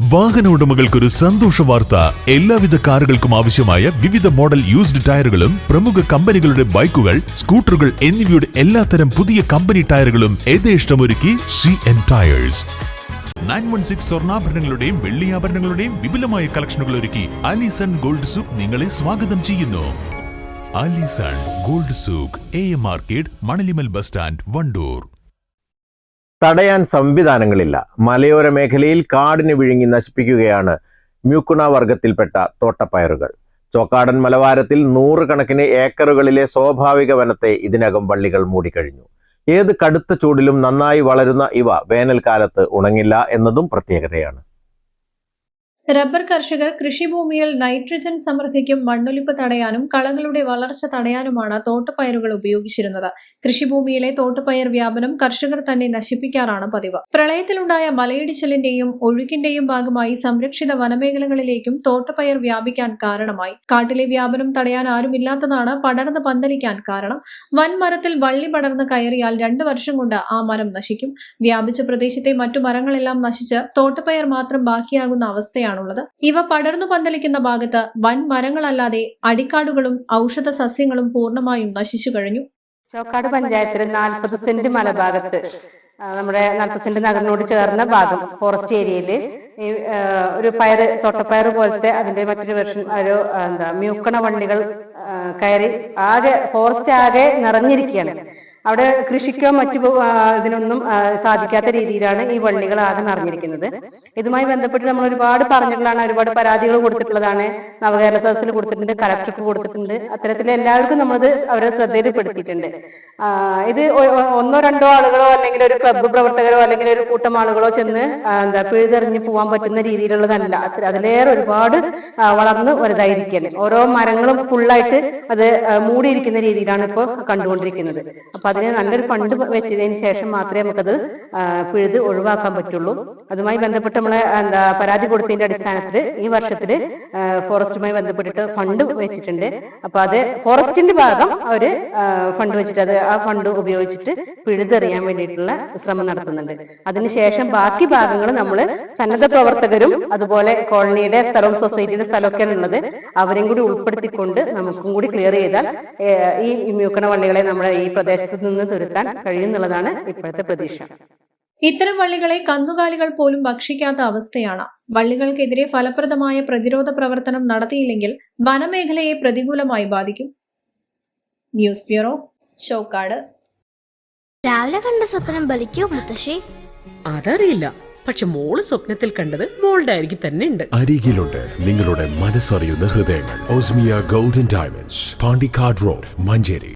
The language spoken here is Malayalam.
വാഹന ഉടമകൾക്കൊരു സന്തോഷ വാർത്ത. എല്ലാവിധ കാറുകൾക്കും ആവശ്യമായ വിവിധ മോഡൽ യൂസ്ഡ് ടയറുകളും പ്രമുഖ കമ്പനികളുടെ ബൈക്കുകൾ സ്കൂട്ടറുകൾ എന്നിവയുടെ എല്ലാത്തരം പുതിയ കമ്പനി ടയറുകളും യഥേഷ്ടമൊരുക്കി C N tyres nine one six സ്വർണാഭരണങ്ങളുടെയും വെള്ളിയാഭരണങ്ങളുടെയും വിപുലമായ കളക്ഷനുകൾ ഒരുക്കി അലിസൺ ഗോൾഡ് സൂക്ക് നിങ്ങളെ സ്വാഗതം ചെയ്യുന്നു. Alison gold souk A M market Manalimal bus stand Wandoor. തടയാൻ സംവിധാനങ്ങളില്ല. മലയോര മേഖലയിൽ കാടിന് വിഴുങ്ങി നശിപ്പിക്കുകയാണ് മ്യൂക്കുണ വർഗത്തിൽപ്പെട്ട തോട്ടപ്പയറുകൾ. ചോക്കാടൻ മലവാരത്തിൽ നൂറുകണക്കിന് ഏക്കറുകളിലെ സ്വാഭാവിക വനത്തെ ഇതിനകം വള്ളികൾ മൂടിക്കഴിഞ്ഞു. ഏത് കടുത്ത ചൂടിലും നന്നായി വളരുന്ന ഇവ വേനൽക്കാലത്ത് ഉണങ്ങില്ല എന്നതും പ്രത്യേകതയാണ്. റബ്ബർ കർഷകർ കൃഷിഭൂമിയിൽ നൈട്രജൻ സമൃദ്ധിക്കും മണ്ണൊലിപ്പ് തടയാനും കളകളുടെ വളർച്ച തടയാനുമാണ് തോട്ടപ്പയറുകൾ ഉപയോഗിച്ചിരുന്നത്. കൃഷിഭൂമിയിലെ തോട്ടുപയർ വ്യാപനം കർഷകർ തന്നെ നശിപ്പിക്കാറാണ് പതിവ്. പ്രളയത്തിലുണ്ടായ മലയിടിച്ചിലിന്റെയും ഒഴുക്കിന്റെയും ഭാഗമായി സംരക്ഷിത വനമേഖലകളിലേക്കും തോട്ടപ്പയർ വ്യാപിക്കാൻ കാരണമായി. കാട്ടിലെ വ്യാപനം തടയാൻ ആരുമില്ലാത്തതാണ് പടർന്ന് പന്തലിക്കാൻ കാരണം. വൻമരത്തിൽ വള്ളി പടർന്ന് കയറിയാൽ രണ്ടു വർഷം കൊണ്ട് ആ മരം നശിക്കും. വ്യാപിച്ച പ്രദേശത്തെ മറ്റു മരങ്ങളെല്ലാം നശിച്ച് തോട്ടപ്പയർ മാത്രം ബാക്കിയാകുന്ന അവസ്ഥയാണുള്ളത് ഇവ പടർന്നു പന്തലിക്കുന്ന ഭാഗത്ത് വൻ മരങ്ങളല്ലാതെ അടിക്കാടുകളും ഔഷധ സസ്യങ്ങളും പൂർണമായും നശിച്ചു കഴിഞ്ഞു. ചോക്കാട് പഞ്ചായത്തിൽ നാൽപ്പത് സെന്റ് മലഭാഗത്ത് നമ്മുടെ നാൽപ്പത് സെന്റ് നഗരനോട് ചേർന്ന ഭാഗം ഫോറസ്റ്റ് ഏരിയയിൽ ഒരു പയർ തൊട്ടപ്പയർ പോലത്തെ അതിന്റെ മറ്റൊരു വെർഷൻ ഒരു എന്താ മ്യൂക്കണ വള്ളികൾ കയറി ആകെ ഫോറസ്റ്റ് ആകെ നിറഞ്ഞിരിക്കുകയാണ്. അവിടെ കൃഷിക്കോ മറ്റു ഇതിനൊന്നും സാധിക്കാത്ത രീതിയിലാണ് ഈ വള്ളികൾ ആകെ നിറഞ്ഞിരിക്കുന്നത് ഇതുമായി ബന്ധപ്പെട്ട് നമ്മൾ ഒരുപാട് പറഞ്ഞിട്ടുള്ളതാണ്. ഒരുപാട് പരാതികൾ കൊടുത്തിട്ടുള്ളതാണ്. നവകേരള സദസ്സിൽ കൊടുത്തിട്ടുണ്ട് കലക്ടർക്ക് കൊടുത്തിട്ടുണ്ട്. അത്തരത്തിൽ എല്ലാവർക്കും നമ്മൾ അവരെ ശ്രദ്ധയിൽപ്പെടുത്തിയിട്ടുണ്ട്. ഇത് ഒന്നോ രണ്ടോ ആളുകളോ അല്ലെങ്കിൽ ഒരു ക്ലബ്ബ് പ്രവർത്തകരോ അല്ലെങ്കിൽ ഒരു കൂട്ടം ആളുകളോ ചെന്ന് എന്താ പിഴുതെറിഞ്ഞ് പോകാൻ പറ്റുന്ന രീതിയിലുള്ളതല്ല. അതിലേറെ ഒരുപാട് വളർന്ന് വലുതായിരിക്കുകയാണ്. ഓരോ മരങ്ങളും ഫുള്ളായിട്ട് അത് മൂടിയിരിക്കുന്ന രീതിയിലാണ് ഇപ്പോൾ കണ്ടുകൊണ്ടിരിക്കുന്നത്. അപ്പൊ അതിന് നല്ലൊരു ഫണ്ട് വെച്ചതിന് ശേഷം മാത്രമേ നമുക്കത് പിഴുത് ഒഴിവാക്കാൻ പറ്റുള്ളൂ. അതുമായി ബന്ധപ്പെട്ട് നമ്മൾ എന്താ പരാതി കൊടുത്തതിന്റെ അടിസ്ഥാനത്തിൽ ഈ വർഷത്തിൽ ഫോറസ്റ്റുമായി ബന്ധപ്പെട്ടിട്ട് ഫണ്ട് വെച്ചിട്ടുണ്ട്. അപ്പൊ അത് ഫോറസ്റ്റിന്റെ ഭാഗം അവർ ഫണ്ട് വെച്ചിട്ട് അത് ആ ഫണ്ട് ഉപയോഗിച്ചിട്ട് പിഴുതെറിയാൻ വേണ്ടിയിട്ടുള്ള ശ്രമം നടത്തുന്നുണ്ട്. അതിനുശേഷം ബാക്കി ഭാഗങ്ങൾ നമ്മൾ സന്നദ്ധ പ്രവർത്തകരും അതുപോലെ കോളനിയുടെ സ്ഥലവും സൊസൈറ്റിയുടെ സ്ഥലമൊക്കെയാണ് ഉള്ളത് അവരെയും കൂടി ഉൾപ്പെടുത്തിക്കൊണ്ട് നമുക്കും കൂടി ക്ലിയർ ചെയ്താൽ ഈ മ്യൂക്കണ വള്ളികളെ നമ്മുടെ ഈ പ്രദേശത്ത് നിന്ന് തുരുത്താൻ കഴിയുന്നുള്ളതാണ് ഇപ്പോഴത്തെ പ്രതീക്ഷ. ഇത്തരം വള്ളികളെ കന്നുകാലികൾ പോലും ഭക്ഷിക്കാത്ത അവസ്ഥയാണ്. വള്ളികൾക്കെതിരെ ഫലപ്രദമായ പ്രതിരോധ പ്രവർത്തനം നടത്തിയില്ലെങ്കിൽ വനമേഖലയെ പ്രതികൂലമായി ബാധിക്കും. News bureau Chokkad. രാവിലെ കണ്ട സ്വപ്നം ബലിക്കോ മുത്തശ്ശി? അതറിയില്ല. പക്ഷെ മോൾ സ്വപ്നത്തിൽ കണ്ടത് മോളുടെ അരികിൽ തന്നെ ഉണ്ട്. അരികിലുണ്ട് നിങ്ങളുടെ മനസ്സറിയുന്ന ഹൃദയങ്ങൾ. Osmia golden diamonds Pandikkad road Manjeri.